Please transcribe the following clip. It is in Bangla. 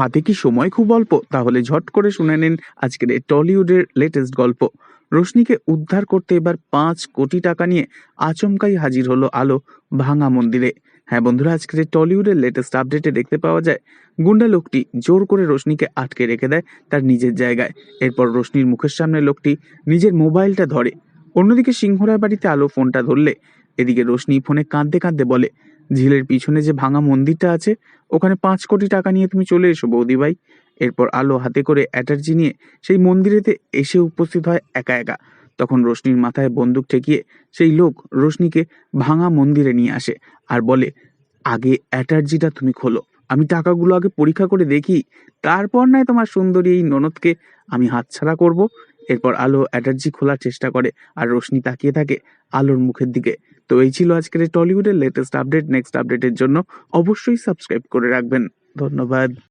হাতে কি সময় খুব অল্প? তাহলে ঝট করে শুনে নিন আজকের এই টলিউডের লেটেস্ট গল্প। রোশনিকে উদ্ধার করতে এবার পাঁচ কোটি টাকা নিয়ে আচমকাই হাজির হলো আলো ভাঙা মন্দিরে। হ্যাঁ বন্ধুরা, আজকের টলিউডের লেটেস্ট আপডেটে দেখতে পাওয়া যায়, গুন্ডা লোকটি জোর করে রোশনিকে আটকে রেখে দেয় তার নিজের জায়গায়। এরপর রোশনির মুখের সামনে লোকটি নিজের মোবাইলটা ধরে। অন্যদিকে সিংহরায় বাড়িতে আলো ফোনটা ধরলে। এদিকে রোশনি ফোনে কাঁদতে কাঁদতে বলে ঝিলের পিছনে যে ভাঙা মন্দিরটা আছে, ওখানে পাঁচ কোটি টাকা নিয়ে তুমি চলে এসো, বৌদি ভাই। এরপর আলো হাতে করে অ্যাটার্জি নিয়ে সেই মন্দিরেতে এসে উপস্থিত হয় একা একা। তখন রোশনির মাথায় বন্দুক ঠেকিয়ে সেই লোক রোশনিকে ভাঙা মন্দিরে নিয়ে আসে আর বলে, আগে অ্যাটার্জিটা তুমি খোলো। আমি টাকাগুলো আগে পরীক্ষা করে দেখি। তারপর নয় তোমার সুন্দরী এই ননদকে আমি হাতছাড়া করব। এরপর আলো অ্যাটার্জি খোলার চেষ্টা করে আর রোশনি তাকিয়ে থাকে আলোর মুখের দিকে। তো এই ছিল আজকের টলিউডের লেটেস্ট আপডেট নেক্সট আপডেটের জন্য অবশ্যই সাবস্ক্রাইব করে রাখবেন। ধন্যবাদ।